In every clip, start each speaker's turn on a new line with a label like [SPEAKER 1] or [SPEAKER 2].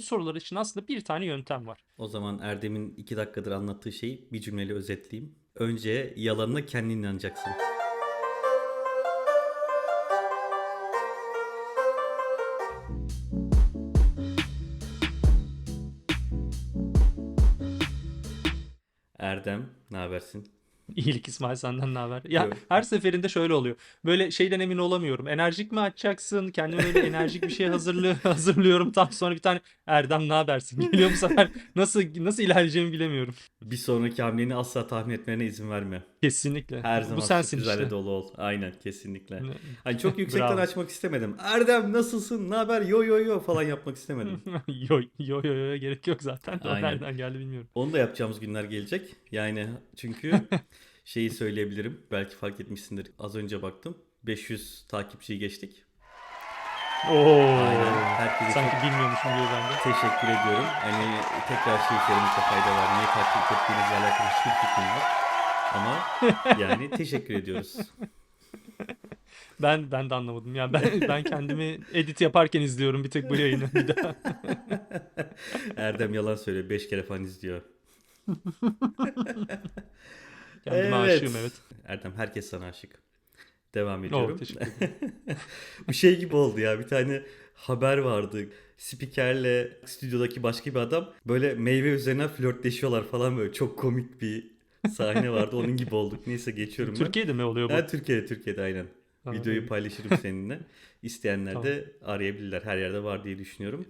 [SPEAKER 1] Bu sorular için aslında bir tane yöntem var.
[SPEAKER 2] O zaman Erdem'in iki dakikadır anlattığı şeyi bir cümleyle özetleyeyim. Önce yalanına kendin inanacaksın. Erdem, ne habersin?
[SPEAKER 1] İyilik İsmail senden ne haber? Ya
[SPEAKER 2] Yok.
[SPEAKER 1] her seferinde şöyle oluyor. Böyle şeyden emin olamıyorum. Enerjik mi açacaksın? Kendime böyle enerjik bir şey hazırlı hazırlıyorum. Tam sonra bir tane Erdem ne habersin? Geliyor bu sefer. Nasıl nasıl ilerleyeceğimi bilemiyorum.
[SPEAKER 2] Bir sonraki hamleni asla tahmin etmene izin verme.
[SPEAKER 1] Kesinlikle.
[SPEAKER 2] Her
[SPEAKER 1] Bu
[SPEAKER 2] zaman
[SPEAKER 1] sensin
[SPEAKER 2] sürprizlerle
[SPEAKER 1] işte.
[SPEAKER 2] dolu ol. Aynen, kesinlikle. Hani çok yüksekten açmak istemedim. Erdem nasılsın? Ne haber? Yo yo yo falan yapmak istemedim.
[SPEAKER 1] Yo yo yo yo gerek yok zaten. O
[SPEAKER 2] Aynen.
[SPEAKER 1] nereden geldi bilmiyorum.
[SPEAKER 2] Onu da yapacağımız günler gelecek. Yani çünkü şeyi söyleyebilirim. Belki fark etmişsindir. Az önce baktım. 500 takipçiyi geçtik.
[SPEAKER 1] Oo.
[SPEAKER 2] Aynen. Herkese
[SPEAKER 1] Sanki
[SPEAKER 2] çok
[SPEAKER 1] bilmiyormuşum gibi ben de.
[SPEAKER 2] teşekkür ediyorum. Hani tekrar şey söylemekte fayda var. Niye takip ettiğinizle alakalı hiçbir fikrim yok. Ama yani teşekkür ediyoruz.
[SPEAKER 1] Ben ben de anlamadım. Ya ben ben kendimi edit yaparken izliyorum bir tek bu yayını bir daha.
[SPEAKER 2] Erdem yalan söylüyor. 5 kere falan izliyor.
[SPEAKER 1] Kendime
[SPEAKER 2] Evet.
[SPEAKER 1] aşığım evet.
[SPEAKER 2] Erdem herkes sana aşık. Devam
[SPEAKER 1] Oo,
[SPEAKER 2] ediyorum.
[SPEAKER 1] teşekkür ederim.
[SPEAKER 2] Bu şey gibi oldu ya. Bir tane haber vardı. Spikerle stüdyodaki başka bir adam böyle meyve üzerine flörtleşiyorlar falan böyle. Çok komik bir sahne vardı. Onun gibi olduk. Neyse geçiyorum ben.
[SPEAKER 1] Türkiye'de mi oluyor bu?
[SPEAKER 2] Ha, Türkiye'de, Türkiye'de aynen.
[SPEAKER 1] Ha,
[SPEAKER 2] Videoyu paylaşırım seninle. İsteyenler
[SPEAKER 1] Tamam.
[SPEAKER 2] de arayabilirler. Her yerde var diye düşünüyorum.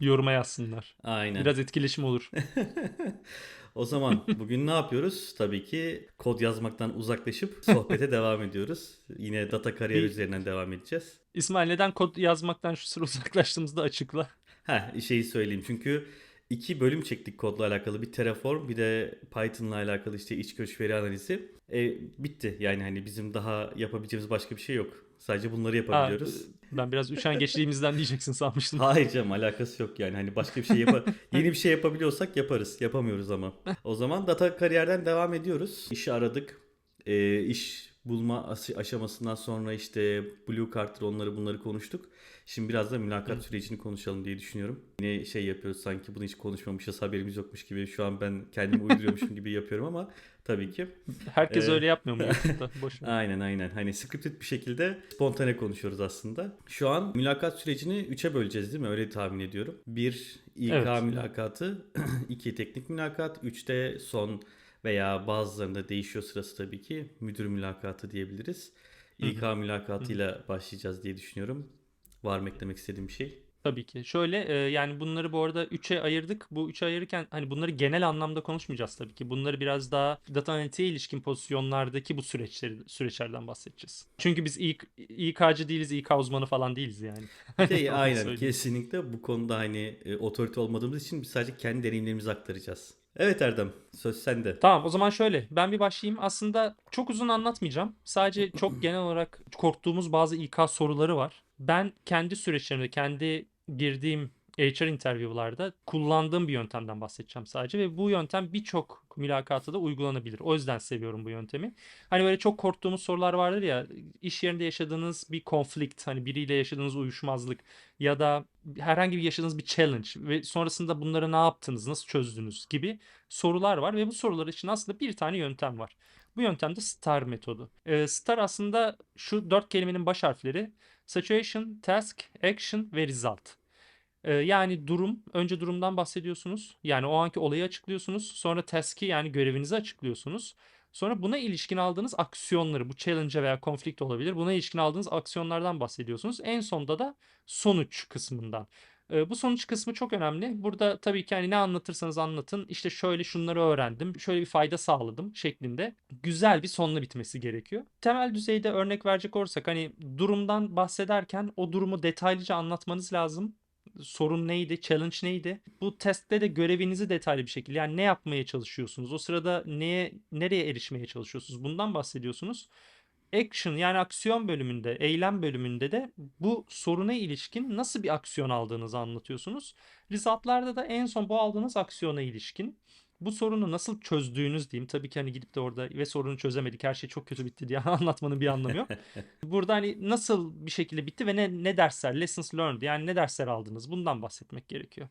[SPEAKER 1] Yoruma yazsınlar.
[SPEAKER 2] Aynen.
[SPEAKER 1] Biraz etkileşim olur.
[SPEAKER 2] O zaman bugün ne yapıyoruz? Tabii ki kod yazmaktan uzaklaşıp sohbete devam ediyoruz. Yine data kariyer üzerinden devam edeceğiz.
[SPEAKER 1] İsmail neden kod yazmaktan şu sıra uzaklaştığımızda açıkla.
[SPEAKER 2] Ha şeyi söyleyeyim çünkü iki bölüm çektik kodla alakalı bir Terraform bir de Python'la alakalı işte iç göç veri analizi. E, bitti yani hani bizim daha yapabileceğimiz başka bir şey yok. Sadece bunları
[SPEAKER 1] Ha,
[SPEAKER 2] yapabiliyoruz.
[SPEAKER 1] Ben biraz üşengeçliğimizden diyeceksin sanmıştım.
[SPEAKER 2] Hayır canım alakası yok yani hani başka bir şey yapa yeni bir şey yapabiliyorsak yaparız yapamıyoruz ama. O zaman data kariyerden devam ediyoruz. İşi aradık. E, iş bulma as- aşamasından sonra işte Blue Card'tır onları bunları konuştuk. Şimdi biraz da mülakat sürecini konuşalım diye düşünüyorum. Yine şey yapıyoruz sanki bunu hiç konuşmamışız haberimiz yokmuş gibi. Şu an ben kendimi uyduruyormuşum gibi yapıyorum ama tabii ki.
[SPEAKER 1] Herkes
[SPEAKER 2] Ee,
[SPEAKER 1] öyle yapmıyor mu.
[SPEAKER 2] Aynen aynen. Hani scripted bir şekilde spontane konuşuyoruz aslında. Şu an mülakat sürecini 3'e böleceğiz değil mi? Öyle tahmin ediyorum. Bir İK
[SPEAKER 1] Evet.
[SPEAKER 2] mülakatı, iki teknik mülakat, üçte son veya bazılarında değişiyor sırası tabii ki müdür mülakatı diyebiliriz. İK mülakatıyla başlayacağız diye düşünüyorum. Var mı eklemek istediğim bir şey?
[SPEAKER 1] Tabii ki. Şöyle e, yani bunları bu arada 3'e ayırdık. Bu 3'e ayırırken hani bunları genel anlamda konuşmayacağız tabii ki. Bunları biraz daha data analitiğe ilişkin pozisyonlardaki bu süreçleri süreçlerden bahsedeceğiz. Çünkü biz İK, İK'cı değiliz, İK uzmanı falan değiliz yani.
[SPEAKER 2] Şey, aynen
[SPEAKER 1] söyleyeyim.
[SPEAKER 2] kesinlikle bu konuda hani e, otorite olmadığımız için biz sadece kendi deneyimlerimizi aktaracağız. Evet Erdem söz sende.
[SPEAKER 1] Tamam o zaman şöyle ben bir başlayayım. Aslında çok uzun anlatmayacağım. Sadece çok genel olarak korktuğumuz bazı İK soruları var. Ben kendi süreçlerimde, kendi girdiğim HR interview'larda kullandığım bir yöntemden bahsedeceğim sadece ve bu yöntem birçok mülakata da uygulanabilir. O yüzden seviyorum bu yöntemi. Hani böyle çok korktuğumuz sorular vardır ya iş yerinde yaşadığınız bir konflikt, hani biriyle yaşadığınız uyuşmazlık ya da herhangi bir yaşadığınız bir challenge ve sonrasında bunları ne yaptınız, nasıl çözdünüz gibi sorular var ve bu sorular için aslında bir tane yöntem var. Bu yöntem de STAR metodu. Ee, STAR aslında şu dört kelimenin baş harfleri Situation, Task, Action ve Result. Ee, yani durum, önce durumdan bahsediyorsunuz. Yani o anki olayı açıklıyorsunuz. Sonra task'i yani görevinizi açıklıyorsunuz. Sonra buna ilişkin aldığınız aksiyonları, bu challenge veya konflikt olabilir. Buna ilişkin aldığınız aksiyonlardan bahsediyorsunuz. En sonda da sonuç kısmından. Ee, bu sonuç kısmı çok önemli. Burada tabii ki hani ne anlatırsanız anlatın. İşte şöyle şunları öğrendim, şöyle bir fayda sağladım şeklinde güzel bir sonla bitmesi gerekiyor. Temel düzeyde örnek verecek olursak hani durumdan bahsederken o durumu detaylıca anlatmanız lazım. Sorun neydi, challenge neydi? Bu testte de görevinizi detaylı bir şekilde yani ne yapmaya çalışıyorsunuz? O sırada neye nereye erişmeye çalışıyorsunuz? Bundan bahsediyorsunuz. Action yani aksiyon bölümünde, eylem bölümünde de bu soruna ilişkin nasıl bir aksiyon aldığınızı anlatıyorsunuz. Result'larda da en son bu aldığınız aksiyona ilişkin bu sorunu nasıl çözdüğünüz diyeyim. Tabii ki hani gidip de orada ve sorunu çözemedik her şey çok kötü bitti diye anlatmanın bir anlamı yok. Burada hani nasıl bir şekilde bitti ve ne, ne dersler, lessons learned yani ne dersler aldınız bundan bahsetmek gerekiyor.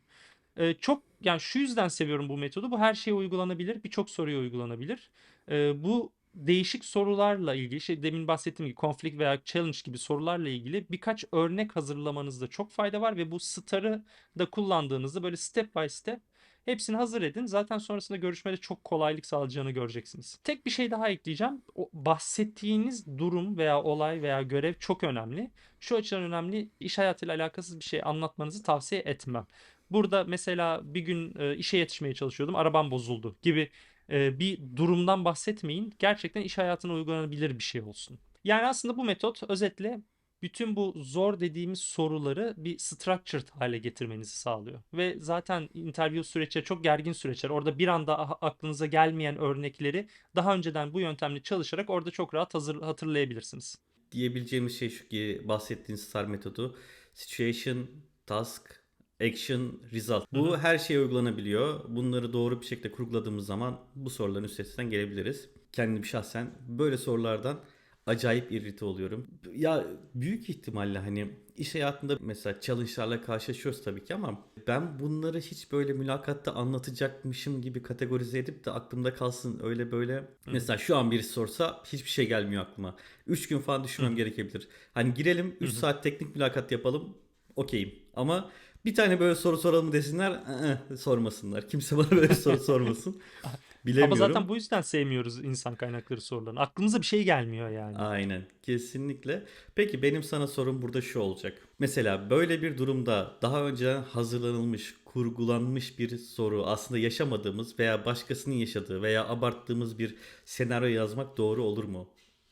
[SPEAKER 1] Ee, çok yani şu yüzden seviyorum bu metodu. Bu her şeye uygulanabilir, birçok soruya uygulanabilir. Ee, bu değişik sorularla ilgili, şey demin bahsettiğim gibi konflikt veya challenge gibi sorularla ilgili birkaç örnek hazırlamanızda çok fayda var ve bu star'ı da kullandığınızda böyle step by step hepsini hazır edin. Zaten sonrasında görüşmede çok kolaylık sağlayacağını göreceksiniz. Tek bir şey daha ekleyeceğim. O bahsettiğiniz durum veya olay veya görev çok önemli. Şu açıdan önemli. İş hayatıyla alakasız bir şey anlatmanızı tavsiye etmem. Burada mesela bir gün e, işe yetişmeye çalışıyordum, arabam bozuldu gibi e, bir durumdan bahsetmeyin. Gerçekten iş hayatına uygulanabilir bir şey olsun. Yani aslında bu metot özetle bütün bu zor dediğimiz soruları bir structured hale getirmenizi sağlıyor. Ve zaten interview süreçleri çok gergin süreçler. Orada bir anda a- aklınıza gelmeyen örnekleri daha önceden bu yöntemle çalışarak orada çok rahat hazır hatırlayabilirsiniz.
[SPEAKER 2] Diyebileceğimiz şey şu ki bahsettiğin STAR metodu situation, task, action, result. Bu
[SPEAKER 1] Hı hı.
[SPEAKER 2] her şeye uygulanabiliyor. Bunları doğru bir şekilde kurguladığımız zaman bu soruların üstesinden gelebiliriz. Kendim şahsen böyle sorulardan acayip irrite oluyorum. Ya büyük ihtimalle hani iş hayatında mesela challenge'larla karşılaşıyoruz tabii ki ama ben bunları hiç böyle mülakatta anlatacakmışım gibi kategorize edip de aklımda kalsın öyle böyle. Mesela şu an birisi sorsa hiçbir şey gelmiyor aklıma. 3 gün falan düşünmem gerekebilir. Hani girelim 3 saat teknik mülakat yapalım okeyim. Ama bir tane böyle soru soralım desinler ı-ı, sormasınlar. Kimse bana böyle soru sormasın. Bilemiyorum.
[SPEAKER 1] Ama zaten bu yüzden sevmiyoruz insan kaynakları sorularını. Aklımıza bir şey gelmiyor yani.
[SPEAKER 2] Aynen kesinlikle. Peki benim sana sorum burada şu olacak. Mesela böyle bir durumda daha önceden hazırlanılmış, kurgulanmış bir soru aslında yaşamadığımız veya başkasının yaşadığı veya abarttığımız bir senaryo yazmak doğru olur mu?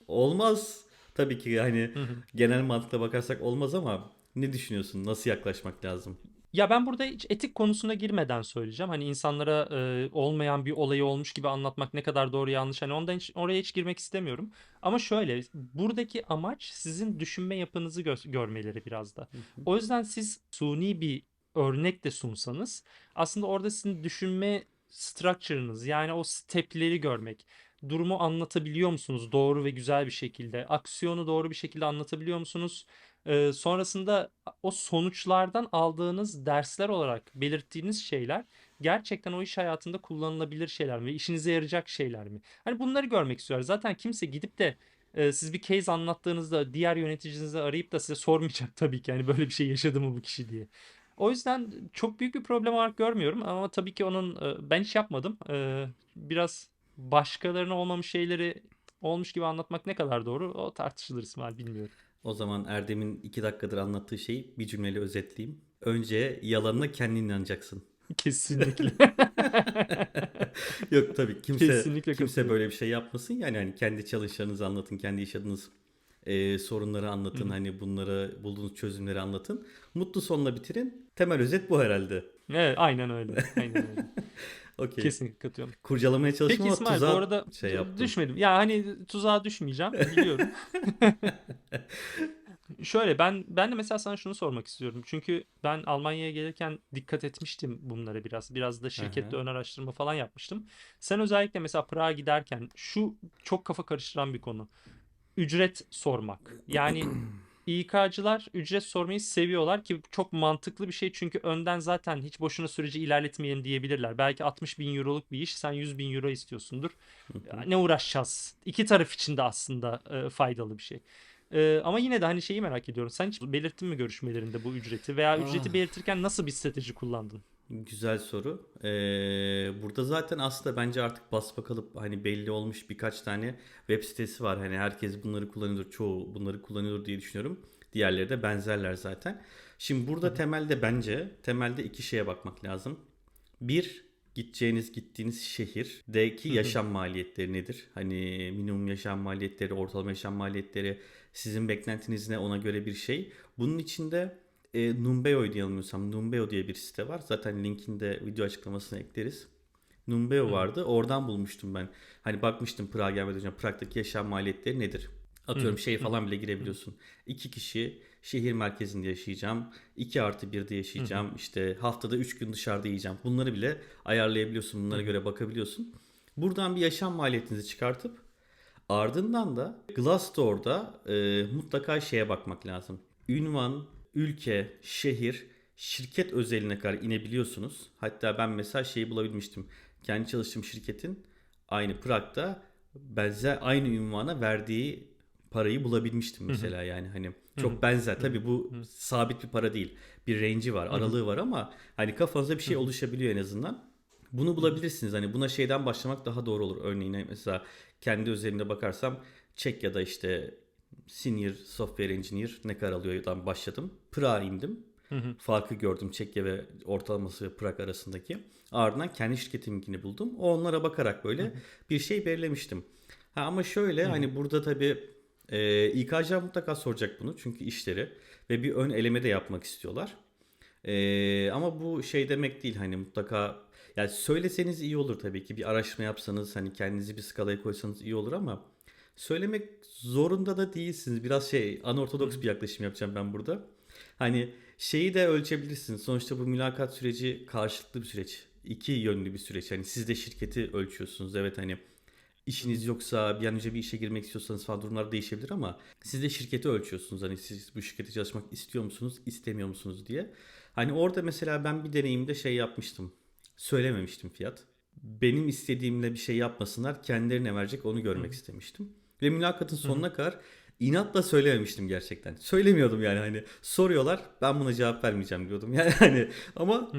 [SPEAKER 2] Olmaz. Tabii ki hani genel mantıkla bakarsak olmaz ama ne düşünüyorsun? Nasıl yaklaşmak lazım?
[SPEAKER 1] Ya ben burada hiç etik konusuna girmeden söyleyeceğim. Hani insanlara e, olmayan bir olayı olmuş gibi anlatmak ne kadar doğru yanlış. Hani ondan hiç, oraya hiç girmek istemiyorum. Ama şöyle buradaki amaç sizin düşünme yapınızı gö- görmeleri biraz da. O yüzden siz suni bir örnek de sunsanız aslında orada sizin düşünme structure'ınız yani o stepleri görmek. Durumu anlatabiliyor musunuz doğru ve güzel bir şekilde? Aksiyonu doğru bir şekilde anlatabiliyor musunuz? Ee, sonrasında o sonuçlardan aldığınız dersler olarak belirttiğiniz şeyler gerçekten o iş hayatında kullanılabilir şeyler mi işinize yarayacak şeyler mi? Hani bunları görmek istiyorlar. Zaten kimse gidip de e, siz bir case anlattığınızda diğer yöneticinizi arayıp da size sormayacak tabii ki hani böyle bir şey yaşadı mı bu kişi diye. O yüzden çok büyük bir problem olarak görmüyorum ama tabii ki onun e, ben hiç yapmadım. E, Biraz başkalarına olmamış şeyleri olmuş gibi anlatmak ne kadar doğru o tartışılır İsmail bilmiyorum.
[SPEAKER 2] O zaman Erdem'in 2 dakikadır anlattığı şeyi bir cümleyle özetleyeyim. Önce yalanına kendin inanacaksın.
[SPEAKER 1] Kesinlikle.
[SPEAKER 2] Yok tabii kimse
[SPEAKER 1] Kesinlikle
[SPEAKER 2] kimse böyle bir şey yapmasın. Yani hani kendi çalışlarınızı anlatın, kendi yaşadığınız e, sorunları anlatın, hani bunları bulduğunuz çözümleri anlatın. Mutlu sonla bitirin. Temel özet bu herhalde.
[SPEAKER 1] Evet, aynen öyle. Aynen öyle.
[SPEAKER 2] Okey.
[SPEAKER 1] Kesinlikle katılıyorum.
[SPEAKER 2] Kurcalamaya çalıştım
[SPEAKER 1] Peki İsmail bu
[SPEAKER 2] tuzağa
[SPEAKER 1] arada
[SPEAKER 2] şey yaptım.
[SPEAKER 1] düşmedim. Ya hani tuzağa düşmeyeceğim biliyorum. Şöyle ben ben de mesela sana şunu sormak istiyorum. Çünkü ben Almanya'ya gelirken dikkat etmiştim bunlara biraz. Biraz da şirkette ön araştırma falan yapmıştım. Sen özellikle mesela Prag'a giderken şu çok kafa karıştıran bir konu. Ücret sormak. Yani İK'cılar ücret sormayı seviyorlar ki çok mantıklı bir şey çünkü önden zaten hiç boşuna süreci ilerletmeyelim diyebilirler. Belki 60 bin euroluk bir iş sen 100 bin euro istiyorsundur. Ne uğraşacağız? İki taraf için de aslında e, faydalı bir şey. E, ama yine de hani şeyi merak ediyorum. Sen hiç belirttin mi görüşmelerinde bu ücreti veya ücreti
[SPEAKER 2] Ah.
[SPEAKER 1] belirtirken nasıl bir strateji kullandın?
[SPEAKER 2] Güzel soru. Ee, burada zaten aslında bence artık basbakalıp hani belli olmuş birkaç tane web sitesi var. Hani herkes bunları kullanıyordur, çoğu bunları kullanıyordur diye düşünüyorum. Diğerleri de benzerler zaten. Şimdi burada temelde bence temelde iki şeye bakmak lazım. Bir, gideceğiniz gittiğiniz şehirdeki yaşam maliyetleri nedir? Hani minimum yaşam maliyetleri, ortalama yaşam maliyetleri, sizin beklentiniz ne ona göre bir şey. Bunun içinde e, Numbeo diye yanılmıyorsam Numbeo diye bir site var. Zaten linkini de video açıklamasına ekleriz. Numbeo vardı. Oradan bulmuştum ben. Hani bakmıştım Prag'a gelmeden önce Prag'daki yaşam maliyetleri nedir? Atıyorum şey falan bile girebiliyorsun. İki kişi şehir merkezinde yaşayacağım. 2 artı 1'de yaşayacağım. İşte haftada 3 gün dışarıda yiyeceğim. Bunları bile ayarlayabiliyorsun. Bunlara göre bakabiliyorsun. Buradan bir yaşam maliyetinizi çıkartıp ardından da Glassdoor'da e, mutlaka şeye bakmak lazım. Ünvan, ülke, şehir, şirket özeline kadar inebiliyorsunuz. Hatta ben mesela şeyi bulabilmiştim. Kendi çalıştığım şirketin aynı Prag'da benzer aynı ünvana verdiği parayı bulabilmiştim mesela. Yani hani çok benzer. Tabii bu sabit bir para değil. Bir range'i var aralığı var ama hani kafanızda bir şey oluşabiliyor en azından. Bunu bulabilirsiniz. Hani buna şeyden başlamak daha doğru olur. Örneğin mesela kendi özelimde bakarsam Çekya'da işte senior software engineer ne kadar alıyordan başladım Prag'a indim farkı gördüm Çekya ve ortalaması ve Prag arasındaki. Ardından kendi şirketiminkini buldum. Onlara bakarak böyle bir şey belirlemiştim. Ha, ama şöyle hani burada tabii e, İKC mutlaka soracak bunu çünkü işleri ve bir ön eleme de yapmak istiyorlar. E, ama bu şey demek değil hani mutlaka yani söyleseniz iyi olur tabii ki bir araştırma yapsanız hani kendinizi bir skalaya koysanız iyi olur ama söylemek zorunda da değilsiniz. Biraz şey anortodoks bir yaklaşım yapacağım ben burada. Hani şeyi de ölçebilirsiniz. Sonuçta bu mülakat süreci karşılıklı bir süreç. İki yönlü bir süreç. Hani siz de şirketi ölçüyorsunuz. Evet hani işiniz yoksa bir an önce bir işe girmek istiyorsanız falan durumlar değişebilir ama siz de şirketi ölçüyorsunuz. Hani siz bu şirkete çalışmak istiyor musunuz, istemiyor musunuz diye. Hani orada mesela ben bir deneyimde şey yapmıştım. Söylememiştim fiyat. Benim istediğimle bir şey yapmasınlar. Kendilerine verecek onu görmek istemiştim. Ve mülakatın sonuna kadar inatla söylememiştim gerçekten. Söylemiyordum yani hani soruyorlar ben buna cevap vermeyeceğim diyordum. Yani hani ama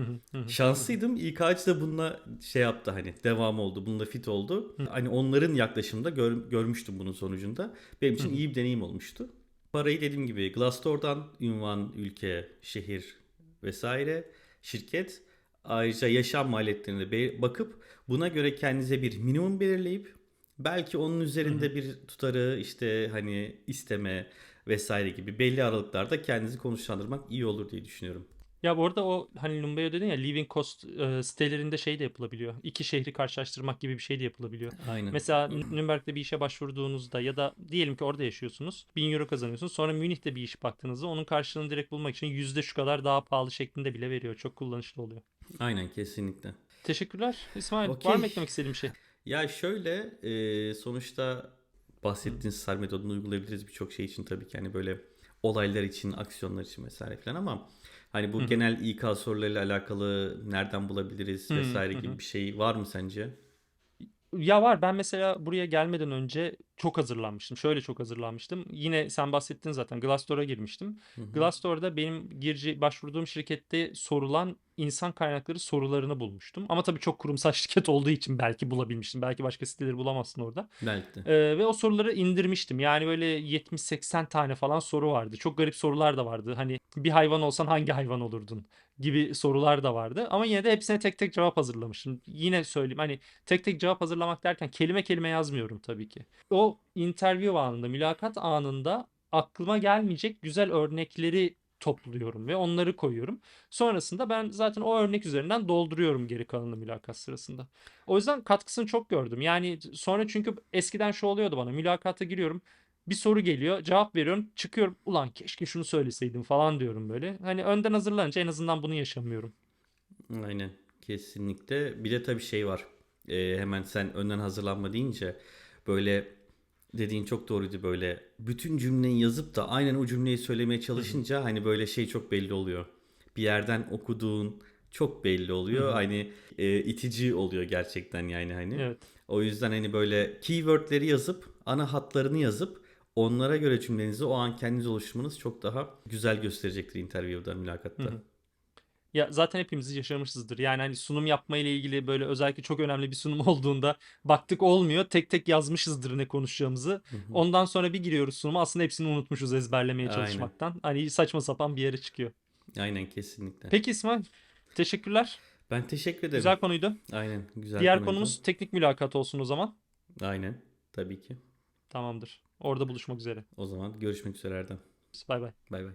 [SPEAKER 2] şanslıydım. İK'cı da bununla şey yaptı hani devam oldu. Bununla fit oldu. Hani onların yaklaşımında gör- görmüştüm bunun sonucunda. Benim için iyi bir deneyim olmuştu. Parayı dediğim gibi Glassdoor'dan ünvan, ülke, şehir vesaire, şirket ayrıca yaşam maliyetlerine bakıp buna göre kendinize bir minimum belirleyip belki onun üzerinde bir tutarı işte hani isteme vesaire gibi belli aralıklarda kendinizi konuşlandırmak iyi olur diye düşünüyorum.
[SPEAKER 1] Ya bu arada o hani Numbeo dedin ya living cost e, sitelerinde şey de yapılabiliyor. İki şehri karşılaştırmak gibi bir şey de yapılabiliyor.
[SPEAKER 2] Aynen.
[SPEAKER 1] Mesela Nürnberg'de bir işe başvurduğunuzda ya da diyelim ki orada yaşıyorsunuz. 1000 euro kazanıyorsunuz. Sonra Münih'te bir iş baktığınızda onun karşılığını direkt bulmak için yüzde şu kadar daha pahalı şeklinde bile veriyor. Çok kullanışlı oluyor.
[SPEAKER 2] Aynen kesinlikle.
[SPEAKER 1] Teşekkürler İsmail.
[SPEAKER 2] Okey.
[SPEAKER 1] Var mı eklemek istediğin bir şey?
[SPEAKER 2] Ya şöyle e, sonuçta bahsettiğiniz SAR metodunu uygulayabiliriz birçok şey için tabii ki hani böyle olaylar için, aksiyonlar için vesaire falan ama hani bu genel İK sorularıyla alakalı nereden bulabiliriz
[SPEAKER 1] Hı,
[SPEAKER 2] vesaire
[SPEAKER 1] hı,
[SPEAKER 2] gibi
[SPEAKER 1] hı.
[SPEAKER 2] bir şey var mı sence?
[SPEAKER 1] Ya var ben mesela buraya gelmeden önce çok hazırlanmıştım. Şöyle çok hazırlanmıştım. Yine sen bahsettin zaten Glassdoor'a girmiştim. Glassdoor'da benim girci başvurduğum şirkette sorulan insan kaynakları sorularını bulmuştum. Ama tabii çok kurumsal şirket olduğu için belki bulabilmiştim. Belki başka siteleri bulamazsın orada.
[SPEAKER 2] Belki de.
[SPEAKER 1] Ee, ve o soruları indirmiştim. Yani böyle 70-80 tane falan soru vardı. Çok garip sorular da vardı. Hani bir hayvan olsan hangi hayvan olurdun gibi sorular da vardı. Ama yine de hepsine tek tek cevap hazırlamışım. Yine söyleyeyim hani tek tek cevap hazırlamak derken kelime kelime yazmıyorum tabii ki. O interview anında, mülakat anında aklıma gelmeyecek güzel örnekleri topluyorum ve onları koyuyorum. Sonrasında ben zaten o örnek üzerinden dolduruyorum geri kalanını mülakat sırasında. O yüzden katkısını çok gördüm. Yani sonra çünkü eskiden şu oluyordu bana. Mülakata giriyorum. Bir soru geliyor. Cevap veriyorum. Çıkıyorum. Ulan keşke şunu söyleseydim falan diyorum böyle. Hani önden hazırlanınca en azından bunu yaşamıyorum.
[SPEAKER 2] Aynen kesinlikle. Bir de tabii şey var. Ee, hemen sen önden hazırlanma deyince böyle dediğin çok doğruydu böyle. Bütün cümleyi yazıp da aynen o cümleyi söylemeye çalışınca hani böyle şey çok belli oluyor. Bir yerden okuduğun çok belli oluyor. Hani e, itici oluyor gerçekten yani hani.
[SPEAKER 1] Evet.
[SPEAKER 2] O yüzden hani böyle keywordleri yazıp ana hatlarını yazıp onlara göre cümlenizi o an kendiniz oluşturmanız çok daha güzel gösterecektir interview'da, mülakatta.
[SPEAKER 1] Ya zaten hepimiz yaşamışızdır. Yani hani sunum yapma ile ilgili böyle özellikle çok önemli bir sunum olduğunda baktık olmuyor. Tek tek yazmışızdır ne konuşacağımızı. Ondan sonra bir giriyoruz sunuma aslında hepsini unutmuşuz ezberlemeye
[SPEAKER 2] Aynen.
[SPEAKER 1] çalışmaktan. Hani saçma sapan bir yere çıkıyor.
[SPEAKER 2] Aynen kesinlikle.
[SPEAKER 1] Peki İsmail teşekkürler.
[SPEAKER 2] Ben teşekkür ederim.
[SPEAKER 1] Güzel konuydu.
[SPEAKER 2] Aynen güzel
[SPEAKER 1] Diğer
[SPEAKER 2] konuydu.
[SPEAKER 1] konumuz teknik mülakat olsun o zaman.
[SPEAKER 2] Aynen tabii ki.
[SPEAKER 1] Tamamdır. Orada buluşmak üzere.
[SPEAKER 2] O zaman görüşmek üzere Erdem.
[SPEAKER 1] Bay bay.
[SPEAKER 2] Bay bay.